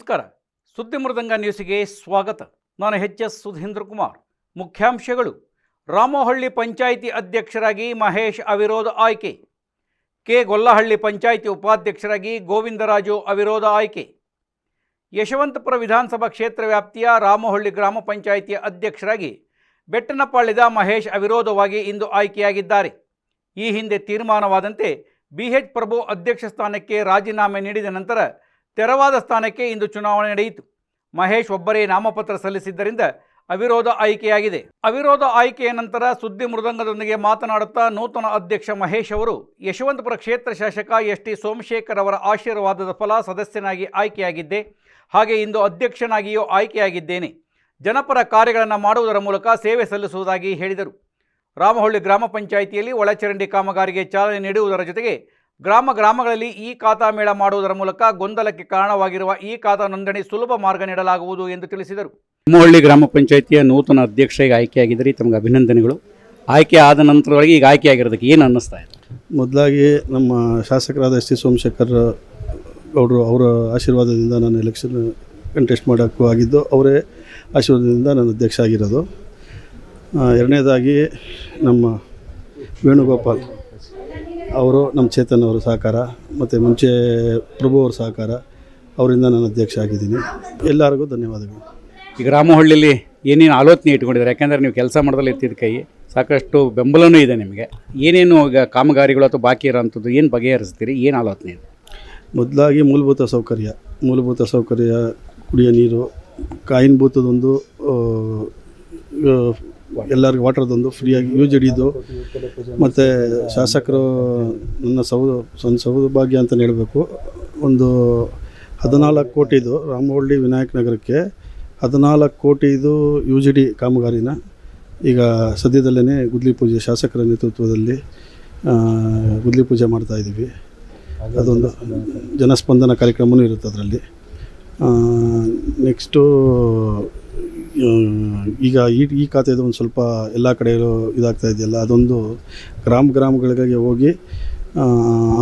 ನಮಸ್ಕಾರ. ಸುದ್ದಿ ಮೃದಂಗ ನ್ಯೂಸ್ಗೆ ಸ್ವಾಗತ. ನಾನು ಎಚ್ ಎಸ್ ಸುಧೀಂದ್ರ ಕುಮಾರ್. ಮುಖ್ಯಾಂಶಗಳು. ರಾಮಹಳ್ಳಿ ಪಂಚಾಯಿತಿ ಅಧ್ಯಕ್ಷರಾಗಿ ಮಹೇಶ್ ಅವಿರೋಧ ಆಯ್ಕೆ. ಕೆ. ಗೊಲ್ಲಹಳ್ಳಿ ಪಂಚಾಯಿತಿ ಉಪಾಧ್ಯಕ್ಷರಾಗಿ ಗೋವಿಂದರಾಜು ಅವಿರೋಧ ಆಯ್ಕೆ. ಯಶವಂತಪುರ ವಿಧಾನಸಭಾ ಕ್ಷೇತ್ರ ವ್ಯಾಪ್ತಿಯ ರಾಮಹಳ್ಳಿ ಗ್ರಾಮ ಪಂಚಾಯಿತಿ ಅಧ್ಯಕ್ಷರಾಗಿ ಬೆಟ್ಟನಪಾಳ್ಯದ ಮಹೇಶ್ ಅವಿರೋಧವಾಗಿ ಇಂದು ಆಯ್ಕೆಯಾಗಿದ್ದಾರೆ. ಈ ಹಿಂದೆ ತೀರ್ಮಾನವಾದಂತೆ ಬಿ. ಎಚ್ ಪ್ರಭು ಅಧ್ಯಕ್ಷ ಸ್ಥಾನಕ್ಕೆ ರಾಜೀನಾಮೆ ನೀಡಿದ ನಂತರ ತೆರವಾದ ಸ್ಥಾನಕ್ಕೆ ಇಂದು ಚುನಾವಣೆ ನಡೆಯಿತು. ಮಹೇಶ್ ಒಬ್ಬರೇ ನಾಮಪತ್ರ ಸಲ್ಲಿಸಿದ್ದರಿಂದ ಅವಿರೋಧ ಆಯ್ಕೆಯಾಗಿದೆ. ಅವಿರೋಧ ಆಯ್ಕೆಯ ನಂತರ ಸುದ್ದಿ ಮೃದಂಗದೊಂದಿಗೆ ಮಾತನಾಡುತ್ತಾ ನೂತನ ಅಧ್ಯಕ್ಷ ಮಹೇಶ್ ಅವರು ಯಶವಂತಪುರ ಕ್ಷೇತ್ರ ಶಾಸಕ ಎಸ್ ಟಿ ಸೋಮಶೇಖರ್ ಅವರ ಆಶೀರ್ವಾದದ ಫಲ ಸದಸ್ಯನಾಗಿ ಆಯ್ಕೆಯಾಗಿದ್ದೆ. ಹಾಗೆ ಇಂದು ಅಧ್ಯಕ್ಷನಾಗಿಯೂ ಆಯ್ಕೆಯಾಗಿದ್ದೇನೆ. ಜನಪರ ಕಾರ್ಯಗಳನ್ನು ಮಾಡುವುದರ ಮೂಲಕ ಸೇವೆ ಸಲ್ಲಿಸುವುದಾಗಿ ಹೇಳಿದರು. ರಾಮಹಳ್ಳಿ ಗ್ರಾಮ ಪಂಚಾಯಿತಿಯಲ್ಲಿ ಒಳಚರಂಡಿ ಕಾಮಗಾರಿಗೆ ಚಾಲನೆ ನೀಡುವುದರ ಜೊತೆಗೆ ಗ್ರಾಮ ಗ್ರಾಮಗಳಲ್ಲಿ ಈ ಖಾತಾ ಮೇಳ ಮಾಡುವುದರ ಮೂಲಕ ಗೊಂದಲಕ್ಕೆ ಕಾರಣವಾಗಿರುವ ಈ ಖಾತಾ ನೋಂದಣಿ ಸುಲಭ ಮಾರ್ಗ ನೀಡಲಾಗುವುದು ಎಂದು ತಿಳಿಸಿದರು. ರಾಮಹಳ್ಳಿ ಗ್ರಾಮ ಪಂಚಾಯಿತಿಯ ನೂತನ ಅಧ್ಯಕ್ಷರಿಗೆ ಆಯ್ಕೆಯಾಗಿದ್ದರೆ ತಮಗೆ ಅಭಿನಂದನೆಗಳು. ಆಯ್ಕೆ ಆದ ನಂತರವಾಗಿ ಈಗ ಆಯ್ಕೆಯಾಗಿರೋದಕ್ಕೆ ಏನು ಅನ್ನಿಸ್ತಾ ಇದೆ? ಮೊದಲಾಗಿ ನಮ್ಮ ಶಾಸಕರಾದ ಎಸ್ ಟಿ ಸೋಮಶೇಖರ್ ಗೌಡರು ಅವರ ಆಶೀರ್ವಾದದಿಂದ ನಾನು ಎಲೆಕ್ಷನ್ ಕಂಟೆಸ್ಟ್ ಮಾಡೋಕ್ಕೂ ಆಗಿದ್ದು ಅವರೇ ಆಶೀರ್ವಾದದಿಂದ ನಾನು ಅಧ್ಯಕ್ಷ ಆಗಿರೋದು. ಎರಡನೇದಾಗಿ ನಮ್ಮ ವೇಣುಗೋಪಾಲ್ ಅವರು ನಮ್ಮ ಚೇತನ್ ಅವರು ಸಹಕಾರ ಮತ್ತು ಮುಂಚೆ ಪ್ರಭು ಅವ್ರ ಸಹಕಾರ ಅವರಿಂದ ನಾನು ಅಧ್ಯಕ್ಷ ಆಗಿದ್ದೀನಿ. ಎಲ್ಲರಿಗೂ ಧನ್ಯವಾದಗಳು. ಈಗ ರಾಮಹಳ್ಳಿಯಲ್ಲಿ ಏನೇನು ಆಲೋಚನೆ ಇಟ್ಕೊಂಡಿದ್ದಾರೆ? ಯಾಕೆಂದರೆ ನೀವು ಕೆಲಸ ಮಾಡೋದಲ್ಲಿ ಎತ್ತಿದ ಕೈ ಸಾಕಷ್ಟು ಬೆಂಬಲವೂ ಇದೆ ನಿಮಗೆ. ಏನೇನು ಈಗ ಕಾಮಗಾರಿಗಳು ಅಥವಾ ಬಾಕಿ ಇರೋಂಥದ್ದು ಏನು ಬಗೆಹರಿಸ್ತೀರಿ? ಏನು ಆಲೋಚನೆ ಇದೆ? ಮೊದಲಾಗಿ ಮೂಲಭೂತ ಸೌಕರ್ಯ. ಮೂಲಭೂತ ಸೌಕರ್ಯ ಕುಡಿಯೋ ನೀರು ಕಾಯಿನ್ ಭೂತದೊಂದು ಎಲ್ಲರಿಗೂ ವಾಟರ್ದೊಂದು ಫ್ರೀಯಾಗಿ ಯೂಸ್ ಹಿಡಿದು ಮತ್ತು ಶಾಸಕರು ನನ್ನ ಸೌ ನನ್ನ ಸೌಭಾಗ್ಯ ಅಂತಲೇ ಹೇಳಬೇಕು. ಒಂದು ಹದಿನಾಲ್ಕು ಕೋಟಿದು ರಾಮವಳ್ಳಿ ವಿನಾಯಕ ನಗರಕ್ಕೆ ಹದಿನಾಲ್ಕು ಕೋಟಿದು ಯು ಜಿ ಡಿ ಕಾಮಗಾರಿನ ಈಗ ಸದ್ಯದಲ್ಲೇ ಗುದ್ಲಿ ಪೂಜೆ ಶಾಸಕರ ನೇತೃತ್ವದಲ್ಲಿ ಗುದ್ಲಿ ಪೂಜೆ ಮಾಡ್ತಾಯಿದ್ದೀವಿ ಅದೊಂದು ಜನಸ್ಪಂದನ ಕಾರ್ಯಕ್ರಮವೂ ಇರುತ್ತೆ ಅದರಲ್ಲಿ. ನೆಕ್ಸ್ಟು ಈಗ ಈ ಈ ಖಾತೆದು ಒಂದು ಸ್ವಲ್ಪ ಎಲ್ಲ ಕಡೆ ಇದಾಗ್ತಾ ಇದೆಯಲ್ಲ, ಅದೊಂದು ಗ್ರಾಮ ಗ್ರಾಮಗಳಿಗೆ ಹೋಗಿ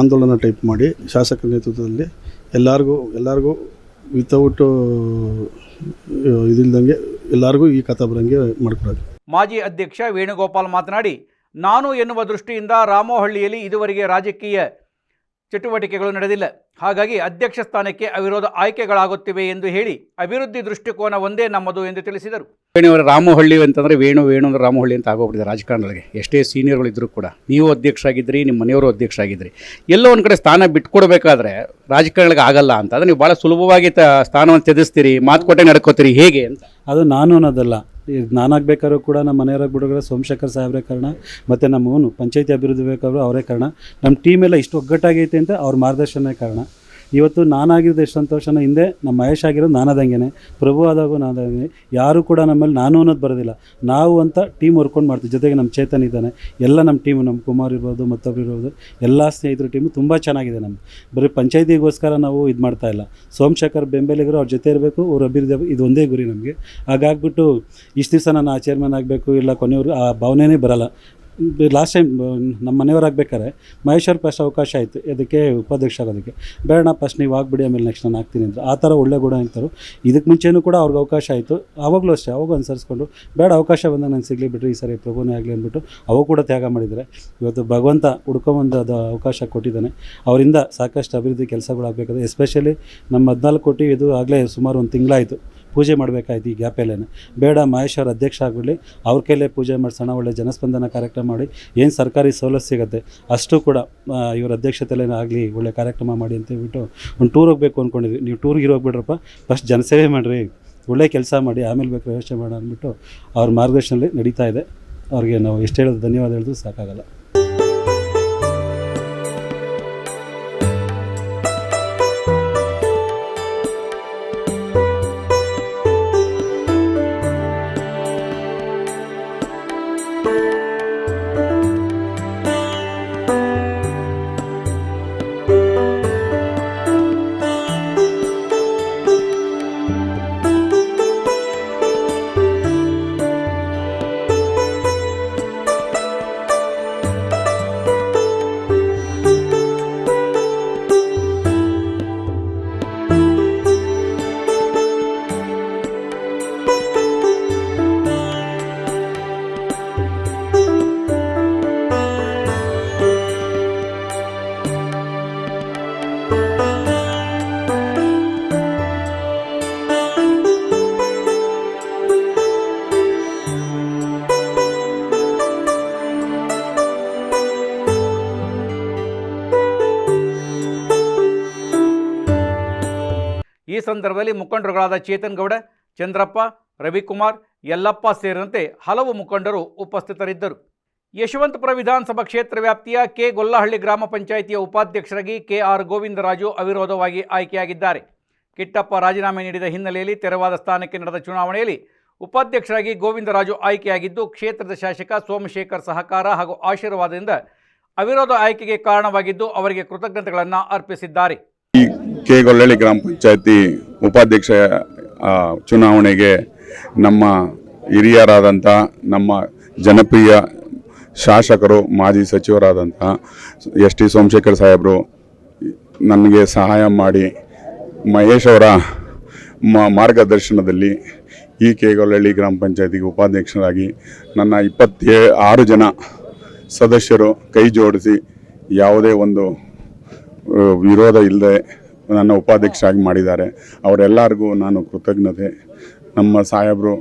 ಆಂದೋಲನ ಟೈಪ್ ಮಾಡಿ ಶಾಸಕರ ನೇತೃತ್ವದಲ್ಲಿ ಎಲ್ಲರಿಗೂ ಎಲ್ಲರಿಗೂ ವಿತೌಟ್ ಇದಿಲ್ದಂಗೆ ಎಲ್ಲರಿಗೂ ಈ ಕಥೆ ಬರೋಂಗೆ ಮಾಡ್ಕೊಡೋದು. ಮಾಜಿ ಅಧ್ಯಕ್ಷ ವೇಣುಗೋಪಾಲ್ ಮಾತನಾಡಿ, ನಾನು ಎನ್ನುವ ದೃಷ್ಟಿಯಿಂದ ರಾಮೋಹಳ್ಳಿಯಲ್ಲಿ ಇದುವರೆಗೆ ರಾಜಕೀಯ ಚಟುವಟಿಕೆಗಳು ನಡೆದಿಲ್ಲ. ಹಾಗಾಗಿ ಅಧ್ಯಕ್ಷ ಸ್ಥಾನಕ್ಕೆ ಅವಿರೋಧ ಆಯ್ಕೆಗಳಾಗುತ್ತಿವೆ ಎಂದು ಹೇಳಿ ಅಭಿವೃದ್ಧಿ ದೃಷ್ಟಿಕೋನ ಒಂದೇ ನಮ್ಮದು ಎಂದು ತಿಳಿಸಿದರು. ವೇಣುವರ ರಾಮಹಳ್ಳಿ ಅಂತಂದರೆ ವೇಣು ವೇಣು ಅಂದ್ರೆ ರಾಮಹಳ್ಳಿ ಅಂತ ಆಗೋಗ್ಬಿಟ್ಟಿದೆ ರಾಜಕಾರಣಗಳಿಗೆ. ಎಷ್ಟೇ ಸೀನಿಯರ್ಗಳು ಇದ್ದರೂ ಕೂಡ. ನೀವು ಅಧ್ಯಕ್ಷರಾಗಿದ್ರಿ ನಿಮ್ಮ ಮನೆಯವರು ಅಧ್ಯಕ್ಷ ಆಗಿದ್ರಿ ಎಲ್ಲೋ ಒಂದು ಕಡೆ ಸ್ಥಾನ ಬಿಟ್ಕೊಡ್ಬೇಕಾದ್ರೆ ರಾಜಕಾರಣಿಗಳಿಗೆ ಆಗಲ್ಲ ಅಂತ. ಅದು ನೀವು ಭಾಳ ಸುಲಭವಾಗಿ ತ ಸ್ಥಾನವನ್ನು ತ್ಯಜಿಸ್ತೀರಿ ಮಾತುಕತೆ ನಡ್ಕೋತೀರಿ ಹೇಗೆ ಅಂತ. ಅದು ನಾನು ಅನ್ನೋದಲ್ಲ. ನಾನಾಗಬೇಕಾದ್ರೂ ಕೂಡ ನಮ್ಮ ಮನೆಯವ್ರಾಗ ಬಿಡುಗಡೆ ಸೋಮಶೇಖರ್ ಸಾಹೇಬ್ರೇ ಕಾರಣ, ಮತ್ತು ನಮ್ಮ ಅವನು, ಪಂಚಾಯತಿ ಅಭಿವೃದ್ಧಿ ಬೇಕಾದ್ರೂ ಅವರೇ ಕಾರಣ. ನಮ್ಮ ಟೀಮೆಲ್ಲ ಇಷ್ಟು ಒಗ್ಗಟ್ಟಾಗೈತೆ ಅಂತ ಅವ್ರ ಮಾರ್ಗದರ್ಶನ ಕಾರಣ. ಇವತ್ತು ನಾನಾಗಿರೋದು ಎಷ್ಟು ಸಂತೋಷನ, ಹಿಂದೆ ನಮ್ಮ ಮಹೇಶ್ ಆಗಿರೋದು ನಾನಾದಂಗೆ ಪ್ರಭು ಆದಾಗು ನಾನಾದಂಗೆ ಯಾರು ಕೂಡ ನಮ್ಮಲ್ಲಿ ನಾನು ಅನ್ನೋದು ಬರೋದಿಲ್ಲ. ನಾವು ಅಂತ ಟೀಮ್ ವರ್ಕೊಂಡು ಮಾಡ್ತೀವಿ. ಜೊತೆಗೆ ನಮ್ಮ ಚೇತನ್ ಇದ್ದಾನೆ. ಎಲ್ಲ ನಮ್ಮ ಟೀಮು ನಮ್ಮ ಕುಮಾರ್ ಇರ್ಬೋದು, ಮತ್ತೊಬ್ರು ಇರ್ಬೋದು, ಎಲ್ಲ ಸ್ನೇಹಿತರ ಟೀಮು ತುಂಬ ಚೆನ್ನಾಗಿದೆ ನಮ್ಮ ಬರೀ ಪಂಚಾಯತಿಗೋಸ್ಕರ ನಾವು ಇದು ಮಾಡ್ತಾ ಇಲ್ಲ. ಸೋಮಶೇಖರ್ ಬೆಂಬಲಿಗರು ಅವ್ರ ಜೊತೆ ಇರಬೇಕು, ಅವ್ರ ಅಭಿವೃದ್ಧಿ ಇದು ಒಂದೇ ಗುರಿ ನಮಗೆ. ಹಾಗಾಗ್ಬಿಟ್ಟು ಇಷ್ಟು ದಿವಸ ನಾನು ಆ ಚೇರ್ಮನ್ ಆಗಬೇಕು, ಇಲ್ಲ ಕೊನೆಯವರು, ಆ ಭಾವನೆನೇ ಬರಲ್ಲ. ಲಾಸ್ಟ್ ಟೈಮ್ ನಮ್ಮ ಮನೆಯವರಾಗಬೇಕಾದ್ರೆ ಮಹೇಶ್ವರ್ ಫಸ್ಟ್ ಅವಕಾಶ ಆಯಿತು. ಅದಕ್ಕೆ ಉಪಾಧ್ಯಕ್ಷ ಆಗೋದಕ್ಕೆ. ಬೇಡ ಫಸ್ಟ್ ನೀವು ಆಗಿಬಿಡಿ, ಆಮೇಲೆ ನೆಕ್ಸ್ಟ್ ನಾನು ಹಾಕ್ತೀನಿ ಅಂತ. ಆ ಥರ ಒಳ್ಳೆ ಗುಣ ಅಂತಾರೆ ಇದಕ್ಕೆ ಮುಂಚೆನೂ ಕೂಡ ಅವ್ರಿಗೆ ಅವಕಾಶ ಆಯಿತು. ಆವಾಗಲೂ ಅಷ್ಟೇ, ಅವಾಗ ಅನುಸರಿಸ್ಕೊಂಡು, ಬೇಡ, ಅವಕಾಶ ಬಂದಾಗ ನಾನು ಸಿಗಲಿ ಬಿಟ್ಟರೆ ಈ ಸರಿ ಪ್ರಭುನೇ ಆಗಲಿ ಅಂದ್ಬಿಟ್ಟು ಅವಾಗ ಕೂಡ ತ್ಯಾಗ ಮಾಡಿದರೆ ಇವತ್ತು ಭಗವಂತ ಹುಡ್ಕೊಂಬಂದು ಅದು ಅವಕಾಶ ಕೊಟ್ಟಿದ್ದಾನೆ. ಅವರಿಂದ ಸಾಕಷ್ಟು ಅಭಿವೃದ್ಧಿ ಕೆಲಸಗಳಾಗಬೇಕಾದ್ರೆ ಎಸ್ಪೆಷಲಿ ನಮ್ಮ ಹದಿನಾಲ್ಕು ಕೋಟಿ ಇದು ಆಗಲೇ ಸುಮಾರು ಒಂದು ತಿಂಗಳಾಯಿತು. ಪೂಜೆ ಮಾಡಬೇಕಾಯ್ತು ಈ ಗ್ಯಾಪಲ್ಲೇ ಬೇಡ, ಮಹೇಶ್ ಅಧ್ಯಕ್ಷ ಆಗಿಬಿಡಲಿ. ಅವ್ರ ಕೈಲೇ ಪೂಜೆ ಮಾಡಿಸೋಣ, ಒಳ್ಳೆ ಜನಸ್ಪಂದನ ಕಾರ್ಯಕ್ರಮ ಮಾಡಿ. ಏನು ಸರ್ಕಾರಿ ಸವಲತ್ತು ಸಿಗುತ್ತೆ? ಅಷ್ಟು ಕೂಡ ಇವರ ಅಧ್ಯಕ್ಷತೆಯಲ್ಲೇ ಆಗಲಿ, ಒಳ್ಳೆ ಕಾರ್ಯಕ್ರಮ ಮಾಡಿ ಅಂತ ಹೇಳ್ಬಿಟ್ಟು ಒಂದು ಟೂರ್ ಹೋಗಬೇಕು ಅಂದ್ಕೊಂಡಿದ್ವಿ ನೀವು ಟೂರ್ಗೆ ಇರೋಗ್ಬಿಡ್ರಪ್ಪ. ಫಸ್ಟ್ ಜನಸೇವೆ ಮಾಡಿರಿ. ಒಳ್ಳೆ ಕೆಲಸ ಮಾಡಿ, ಆಮೇಲೆ ಬೇಕು ಯೋಚನೆ ಮಾಡೋಣ ಅಂದ್ಬಿಟ್ಟು ಅವ್ರ ಮಾರ್ಗದರ್ಶನದಲ್ಲಿ ನಡೀತಾ ಇದೆ. ಅವ್ರಿಗೆ ನಾವು ಎಷ್ಟು ಹೇಳೋದು ಧನ್ಯವಾದ ಹೇಳಿದ್ರು ಸಾಕಾಗಲ್ಲ. ಈ ಸಂದರ್ಭದಲ್ಲಿ ಮುಖಂಡರುಗಳಾದ ಚೇತನ್ ಗೌಡ, ಚಂದ್ರಪ್ಪ, ರವಿಕುಮಾರ್, ಯಲ್ಲಪ್ಪ ಸೇರಿದಂತೆ ಹಲವು ಮುಖಂಡರು ಉಪಸ್ಥಿತರಿದ್ದರು. ಯಶವಂತಪುರ ವಿಧಾನಸಭಾ ಕ್ಷೇತ್ರ ವ್ಯಾಪ್ತಿಯ ಕೆ ಗೊಲ್ಲಹಳ್ಳಿ ಗ್ರಾಮ ಪಂಚಾಯಿತಿಯ ಉಪಾಧ್ಯಕ್ಷರಾಗಿ ಕೆ ಆರ್ ಗೋವಿಂದರಾಜು ಅವಿರೋಧವಾಗಿ ಆಯ್ಕೆಯಾಗಿದ್ದಾರೆ. ಕಿಟ್ಟಪ್ಪ ರಾಜೀನಾಮೆ ನೀಡಿದ ಹಿನ್ನೆಲೆಯಲ್ಲಿ ತೆರವಾದ ಸ್ಥಾನಕ್ಕೆ ನಡೆದ ಚುನಾವಣೆಯಲ್ಲಿ ಉಪಾಧ್ಯಕ್ಷರಾಗಿ ಗೋವಿಂದರಾಜು ಆಯ್ಕೆಯಾಗಿದ್ದು, ಕ್ಷೇತ್ರದ ಶಾಸಕ ಸೋಮಶೇಖರ್ ಸಹಕಾರ ಹಾಗೂ ಆಶೀರ್ವಾದದಿಂದ ಅವಿರೋಧ ಆಯ್ಕೆಗೆ ಕಾರಣವಾಗಿದ್ದು, ಅವರಿಗೆ ಕೃತಜ್ಞತೆಗಳನ್ನು ಅರ್ಪಿಸಿದ್ದಾರೆ. ಕೆ ಗ್ರಾಮ ಪಂಚಾಯತಿ ಉಪಾಧ್ಯಕ್ಷ ಚುನಾವಣೆಗೆ ನಮ್ಮ ಹಿರಿಯರಾದಂಥ, ನಮ್ಮ ಜನಪ್ರಿಯ ಶಾಸಕರು, ಮಾಜಿ ಸಚಿವರಾದಂಥ ಎಸ್ ಟಿ ಸೋಮಶೇಖರ್ ಸಾಹೇಬರು, ನನಗೆ ಸಹಾಯ ಮಾಡಿ ಮಹೇಶ್ ಅವರ ಮಾರ್ಗದರ್ಶನದಲ್ಲಿ ಈ ಕೆ ಗೊಲ್ಲಳ್ಳಿ ಗ್ರಾಮ ಪಂಚಾಯತಿಗೆ ಉಪಾಧ್ಯಕ್ಷರಾಗಿ ನನ್ನ ಇಪ್ಪತ್ತೇ, ಆರು ಜನ ಸದಸ್ಯರು ಕೈ ಜೋಡಿಸಿ ಯಾವುದೇ ಒಂದು ವಿರೋಧ ಇಲ್ಲದೆ ನನ್ನ ಉಪಾಧ್ಯಕ್ಷರಾಗಿ ಮಾಡಿದ್ದಾರೆ. ಅವರೆಲ್ಲರಿಗೂ ನಾನು ಕೃತಜ್ಞತೆ. ನಮ್ಮ ಸಾಹೇಬರು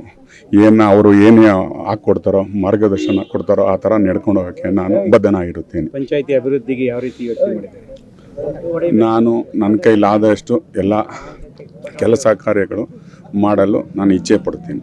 ಏನು ಅವರು ಏನು ಹಾಕ್ಕೊಡ್ತಾರೋ ಮಾರ್ಗದರ್ಶನ ಕೊಡ್ತಾರೋ ಆ ಥರ ನಡ್ಕೊಂಡು ಹೋಗೋಕ್ಕೆ ನಾನು ಬದ್ಧನಾಗಿರುತ್ತೇನೆ. ಪಂಚಾಯತಿ ಅಭಿವೃದ್ಧಿಗೆ ಯಾವ ರೀತಿ ಯೋಚನೆ ಮಾಡಿದ್ದಾರೆ? ನಾನು ನನ್ನ ಕೈಲಾದಷ್ಟು ಎಲ್ಲ ಕೆಲಸ ಕಾರ್ಯಗಳು ಮಾಡಲು ನಾನು ಇಚ್ಛೆ ಪಡ್ತೀನಿ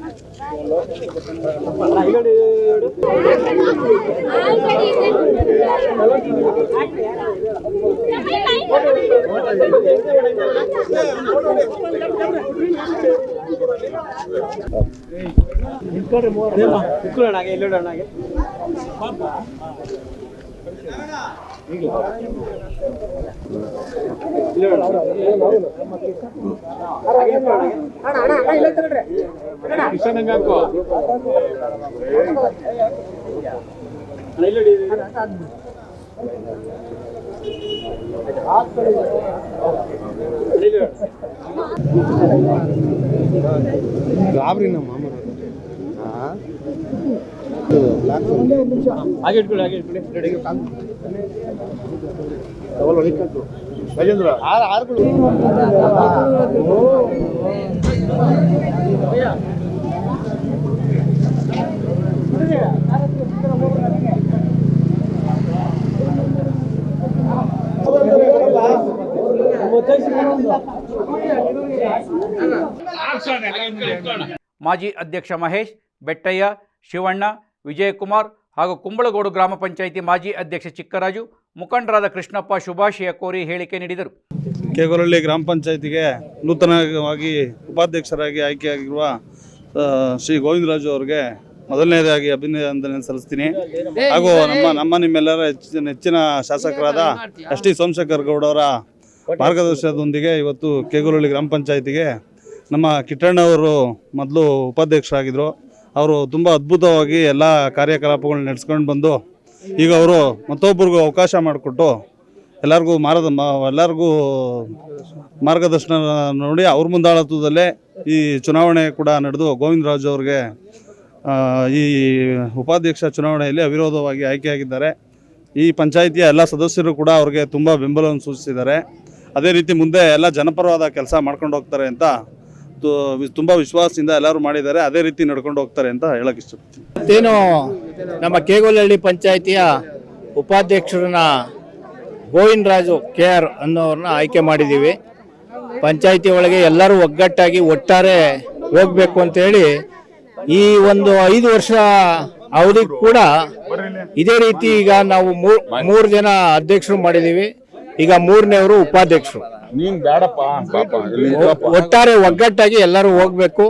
ಇಟ್ಕೊಂಡ್ರೆ ಮೂವತ್ತು. ಇಟ್ಕೊಳ್ಳೋಣ ಹಾಗೆ ಇಲ್ಲೋಣ ಹಾಗೆ. ಪಾಪ. ರಾಬ್ರಿನ ಮಾಮೂರು ಹಾಗೆ ಇಟ್ಕೊಳ್ಳಿ ಹಾಗೆ ಇಟ್ಕೊಳ್ಳಿ ಮಾಜಿ ಅಧ್ಯಕ್ಷ ಮಹೇಶ್ ಬೆಟ್ಟಯ್ಯ ಶಿವಣ್ಣ ವಿಜಯಕುಮಾರ್ ಹಾಗೂ ಕುಂಬಳಗೋಡು ಗ್ರಾಮ ಪಂಚಾಯಿತಿ ಮಾಜಿ ಅಧ್ಯಕ್ಷ ಚಿಕ್ಕರಾಜು ಮುಖಂಡರಾದ ಕೃಷ್ಣಪ್ಪ ಶುಭಾಶಯ ಕೋರಿ ಹೇಳಿಕೆ ನೀಡಿದರು. ಕೆಗೊರಳ್ಳಿ ಗ್ರಾಮ ಪಂಚಾಯಿತಿಗೆ ನೂತನವಾಗಿ ಉಪಾಧ್ಯಕ್ಷರಾಗಿ ಆಯ್ಕೆಯಾಗಿರುವ ಶ್ರೀ ಗೋವಿಂದರಾಜು ಅವರಿಗೆ ಮೊದಲನೇದಾಗಿ ಅಭಿನಂದನೆ ಸಲ್ಲಿಸ್ತೀನಿ. ಹಾಗೂ ನಮ್ಮ ನಮ್ಮ ನಿಮ್ಮೆಲ್ಲರ ಹೆಚ್ಚಿನ ನೆಚ್ಚಿನ ಶಾಸಕರಾದ ಎಸ್ ಟಿ ಸೋಮಶೇಖರ್ ಗೌಡ ಅವರ ಮಾರ್ಗದರ್ಶನದೊಂದಿಗೆ ಇವತ್ತು ಕೆಗೊರಳ್ಳಿ ಗ್ರಾಮ ಪಂಚಾಯಿತಿಗೆ ನಮ್ಮ ಕಿಟ್ಟಣ್ಣವರು ಮೊದಲು ಉಪಾಧ್ಯಕ್ಷರಾಗಿದ್ದರು. ಅವರು ತುಂಬ ಅದ್ಭುತವಾಗಿ ಎಲ್ಲ ಕಾರ್ಯಕಲಾಪಗಳನ್ನ ನಡೆಸ್ಕೊಂಡು ಬಂದು ಈಗ ಅವರು ಮತ್ತೊಬ್ಬರಿಗೂ ಅವಕಾಶ ಮಾಡಿಕೊಟ್ಟು ಎಲ್ಲರಿಗೂ ಮಾರದ ಎಲ್ಲರಿಗೂ ಮಾರ್ಗದರ್ಶನ ನೋಡಿ ಅವ್ರ ಮುಂದಾಳತ್ವದಲ್ಲೇ ಈ ಚುನಾವಣೆ ಕೂಡ ನಡೆದು ಗೋವಿಂದರಾಜು ಅವ್ರಿಗೆ ಈ ಉಪಾಧ್ಯಕ್ಷ ಚುನಾವಣೆಯಲ್ಲಿ ಅವಿರೋಧವಾಗಿ ಆಯ್ಕೆಯಾಗಿದ್ದಾರೆ. ಈ ಪಂಚಾಯಿತಿಯ ಎಲ್ಲ ಸದಸ್ಯರು ಕೂಡ ಅವ್ರಿಗೆ ತುಂಬ ಬೆಂಬಲವನ್ನು ಸೂಚಿಸಿದ್ದಾರೆ. ಅದೇ ರೀತಿ ಮುಂದೆ ಎಲ್ಲ ಜನಪರವಾದ ಕೆಲಸ ಮಾಡ್ಕೊಂಡು ಹೋಗ್ತಾರೆ ಅಂತ ತುಂಬ ವಿಶ್ವಾಸದಿಂದ ಎಲ್ಲರೂ ಮಾಡಿದ್ದಾರೆ. ಅದೇ ರೀತಿ ನಡ್ಕೊಂಡು ಹೋಗ್ತಾರೆ ಅಂತ ಹೇಳಕ್ಕೆ ಇಷ್ಟಪಡ್ತೀನಿ. ಮತ್ತೇನು ನಮ್ಮ ಕೇಗೋಲಹಳ್ಳಿ ಪಂಚಾಯಿತಿಯ ಉಪಾಧ್ಯಕ್ಷರನ್ನ ಗೋವಿಂದರಾಜು ಕೆ ಆರ್ ಅನ್ನೋರನ್ನ ಆಯ್ಕೆ ಮಾಡಿದ್ದೀವಿ. ಪಂಚಾಯಿತಿ ಒಳಗೆ ಎಲ್ಲರೂ ಒಗ್ಗಟ್ಟಾಗಿ ಒಟ್ಟಾರೆ ಹೋಗ್ಬೇಕು ಅಂತೇಳಿ ಈ ಒಂದು ಐದು ವರ್ಷ ಅವಧಿ ಕೂಡ ಇದೇ ರೀತಿ ಈಗ ನಾವು ಮೂರ್ ಮೂರು ಜನ ಅಧ್ಯಕ್ಷರು ಮಾಡಿದ್ದೀವಿ. ಈಗ ಮೂರನೇವರು ಉಪಾಧ್ಯಕ್ಷರು. ನೀನು ಬೇಡಪ್ಪ ಪಾಪ ಒಟ್ಟಾರೆ ಒಗ್ಗಟ್ಟಾಗಿ ಎಲ್ಲರೂ ಹೋಗ್ಬೇಕು.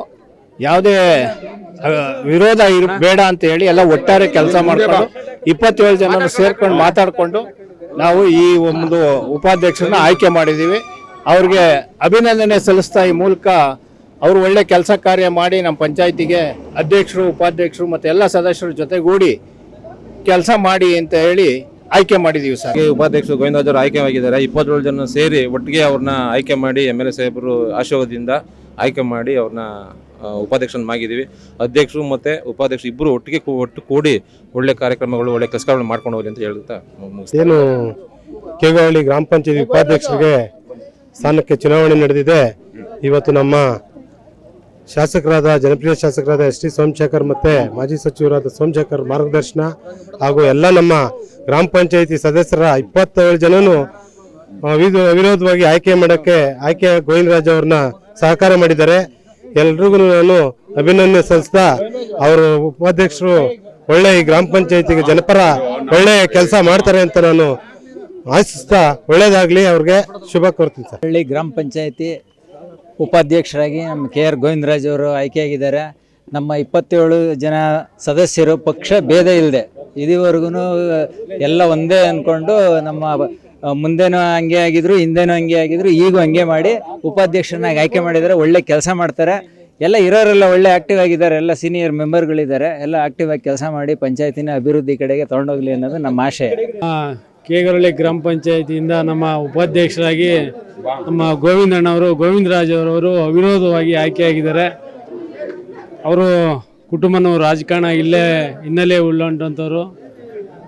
ಯಾವುದೇ ಆ, ವಿರೋಧ ಇರ ಬೇಡ ಅಂತ ಹೇಳಿ ಎಲ್ಲ ಒಟ್ಟಾರೆ ಕೆಲಸ ಮಾಡ್ಕೊಂಡು ಇಪ್ಪತ್ತೇಳು ಜನ ಸೇರ್ಕೊಂಡು ಮಾತಾಡಿಕೊಂಡು ನಾವು ಈ ಒಂದು ಉಪಾಧ್ಯಕ್ಷರನ್ನ ಆಯ್ಕೆ ಮಾಡಿದ್ದೀವಿ. ಅವ್ರಿಗೆ ಅಭಿನಂದನೆ ಸಲ್ಲಿಸ್ತಾ ಈ ಮೂಲಕ ಅವರು ಒಳ್ಳೆ ಕೆಲಸ ಕಾರ್ಯ ಮಾಡಿ ನಮ್ಮ ಪಂಚಾಯತಿಗೆ ಅಧ್ಯಕ್ಷರು ಉಪಾಧ್ಯಕ್ಷರು ಮತ್ತು ಎಲ್ಲ ಸದಸ್ಯರ ಜೊತೆಗೂಡಿ ಕೆಲಸ ಮಾಡಿ ಅಂತ ಹೇಳಿ ಆಯ್ಕೆ ಮಾಡಿದೀವಿ ಸರ್. ಹಾಗೆ ಉಪಾಧ್ಯಕ್ಷರು ಗೋವಿಂದರು ಆಯ್ಕೆ ಆಯ್ಕೆಯಾಗಿದ್ದಾರೆ ಇಪ್ಪತ್ತೇಳು ಜನ ಸೇರಿ ಒಟ್ಟಿಗೆ ಅವ್ರನ್ನ ಆಯ್ಕೆ ಮಾಡಿ ಎಂ ಎಲ್ ಎ ಸಾಹೇಬರು ಆಶೀರ್ವಾದದಿಂದ ಆಯ್ಕೆ ಮಾಡಿ ಅವ್ರನ್ನ ಉಪಾಧ್ಯಕ್ಷರನ್ನಾಗಿದ್ದೀವಿ ಅಧ್ಯಕ್ಷರು ಮತ್ತು ಉಪಾಧ್ಯಕ್ಷರು ಇಬ್ಬರು ಒಟ್ಟಿಗೆ ಕೂ- ಒಟ್ಟು ಕೂಡಿ ಒಳ್ಳೆ ಕಾರ್ಯಕ್ರಮಗಳು ಒಳ್ಳೆ ಕೆಲಸಗಳನ್ನ ಮಾಡ್ಕೊಂಡು ಹೋಗ್ಲಿ ಅಂತ ಹೇಳ್ತಾ ಮುಗಿಸ್ತೀನಿ. ಏನು ಕೇಗವಳ್ಳಿ ಗ್ರಾಮ ಪಂಚಾಯತ್ ಉಪಾಧ್ಯಕ್ಷರಿಗೆ ಸ್ಥಾನಕ್ಕೆ ಚುನಾವಣೆ ನಡೆದಿದೆ. ಇವತ್ತು ನಮ್ಮ ಶಾಸಕರಾದ, ಜನಪ್ರಿಯ ಶಾಸಕರಾದ ಎಸ್ ಟಿ ಸೋಮಶೇಖರ್ ಮತ್ತೆ ಮಾಜಿ ಸಚಿವರಾದ ಸೋಮಶೇಖರ್ ಮಾರ್ಗದರ್ಶನ ಹಾಗೂ ಎಲ್ಲ ನಮ್ಮ ಗ್ರಾಮ ಪಂಚಾಯಿತಿ ಸದಸ್ಯರ ಇಪ್ಪತ್ತೇಳು ಜನನು ಅವಿರೋಧವಾಗಿ ಆಯ್ಕೆ ಮಾಡೋಕ್ಕೆ, ಆಯ್ಕೆ ಗೋವಿಂದರಾಜ್ ಅವ್ರನ್ನ ಸಹಕಾರ ಮಾಡಿದ್ದಾರೆ. ಎಲ್ರಿಗೂ ನಾನು ಅಭಿನಂದನೆ ಸಲ್ಲಿಸ್ತಾ, ಅವರು ಉಪಾಧ್ಯಕ್ಷರು ಒಳ್ಳೆ ಈ ಗ್ರಾಮ ಪಂಚಾಯಿತಿಗೆ ಜನಪರ ಒಳ್ಳೆ ಕೆಲಸ ಮಾಡ್ತಾರೆ ಅಂತ ನಾನು ಆಶಿಸ್ತಾ, ಒಳ್ಳೇದಾಗ್ಲಿ ಅವ್ರಿಗೆ ಶುಭ ಕೋರ್ತೀನಿ ಸರ್. ಹಳ್ಳಿ ಗ್ರಾಮ ಪಂಚಾಯತಿ ಉಪಾಧ್ಯಕ್ಷರಾಗಿ ನಮ್ಮ ಕೆ ಆರ್ ಗೋವಿಂದರಾಜ್ ಅವರು ಆಯ್ಕೆಯಾಗಿದ್ದಾರೆ. ನಮ್ಮ ಇಪ್ಪತ್ತೇಳು ಜನ ಸದಸ್ಯರು ಪಕ್ಷ ಭೇದ ಇಲ್ಲದೆ ಇದುವರೆಗೂ ಎಲ್ಲ ಒಂದೇ ಅಂದ್ಕೊಂಡು ನಮ್ಮ ಮುಂದೆನೋ ಹಂಗೆ ಆಗಿದ್ರು, ಹಿಂದೆನೂ ಹಂಗೆ ಆಗಿದ್ರು, ಈಗೂ ಹಂಗೆ ಮಾಡಿ ಉಪಾಧ್ಯಕ್ಷರನ್ನಾಗಿ ಆಯ್ಕೆ ಮಾಡಿದರೆ ಒಳ್ಳೆ ಕೆಲಸ ಮಾಡ್ತಾರೆ. ಎಲ್ಲ ಇರೋರೆಲ್ಲ ಒಳ್ಳೆ ಆಕ್ಟಿವ್ ಆಗಿದ್ದಾರೆ. ಎಲ್ಲ ಸೀನಿಯರ್ ಮೆಂಬರ್ಗಳಿದ್ದಾರೆ ಎಲ್ಲ ಆಕ್ಟಿವ್ ಆಗಿ ಕೆಲಸ ಮಾಡಿ ಪಂಚಾಯತಿನ ಅಭಿವೃದ್ಧಿ ಕಡೆಗೆ ತೊಗೊಂಡೋಗ್ಲಿ ಅನ್ನೋದು ನಮ್ಮ ಆಶಯ. ಕೇಗರಳ್ಳಿ ಗ್ರಾಮ ಪಂಚಾಯತಿಯಿಂದ ನಮ್ಮ ಉಪಾಧ್ಯಕ್ಷರಾಗಿ ನಮ್ಮ ಗೋವಿಂದಣ್ಣವರು ಗೋವಿಂದರಾಜ್ ಅವರವರು ಅವಿರೋಧವಾಗಿ ಆಯ್ಕೆಯಾಗಿದ್ದಾರೆ. ಅವರು ಕುಟುಂಬನೂ ರಾಜಕಾರಣ ಇಲ್ಲೇ, ಹಿನ್ನೆಲೆ ಉಳ್ಳಂಟಂಥವ್ರು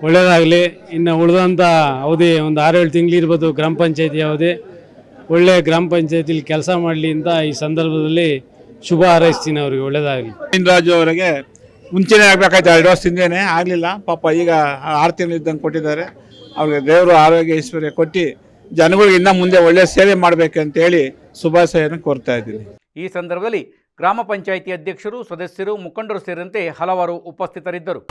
ಒಳ್ಳೆಯದಾಗಲಿ ಇನ್ನು ಉಳಿದಂಥ ಅವಧಿ ಒಂದು ಆರೇಳು ತಿಂಗಳು ಇರ್ಬೋದು ಗ್ರಾಮ ಪಂಚಾಯತಿ ಅವಧಿ. ಒಳ್ಳೆಯ ಗ್ರಾಮ ಪಂಚಾಯತಿಲಿ ಕೆಲಸ ಮಾಡಲಿ ಅಂತ ಈ ಸಂದರ್ಭದಲ್ಲಿ ಶುಭ ಹಾರೈಸ್ತೀನಿ ಅವ್ರಿಗೆ ಒಳ್ಳೆಯದಾಗಲಿ ಗೋವಿಂದರಾಜು ಅವರಿಗೆ ಮುಂಚೆನೇ ಆಗಬೇಕಾಯ್ತು, ಎರಡು ವರ್ಷದಿಂದೇನೆ ಆಗಲಿಲ್ಲ. ಪಾಪ ಈಗ ಆರು ತಿಂಗಳು ಇದ್ದಂಗೆ ಕೊಟ್ಟಿದ್ದಾರೆ. ಅವ್ರಿಗೆ ದೇವರು ಆರೋಗ್ಯ ಐಶ್ವರ್ಯ ಕೊಟ್ಟು ಜನಗಳಿಗೆ ಇನ್ನೂ ಮುಂದೆ ಒಳ್ಳೆಯ ಸೇವೆ ಮಾಡಬೇಕಂತೇಳಿ ಶುಭಾಶಯನ ಕೋರ್ತಾ ಇದ್ದೀನಿ. ಈ ಸಂದರ್ಭದಲ್ಲಿ ಗ್ರಾಮ ಪಂಚಾಯಿತಿ ಅಧ್ಯಕ್ಷರು, ಸದಸ್ಯರು, ಮುಖಂಡರು ಸೇರಿದಂತೆ ಹಲವಾರು ಉಪಸ್ಥಿತರಿದ್ದರು.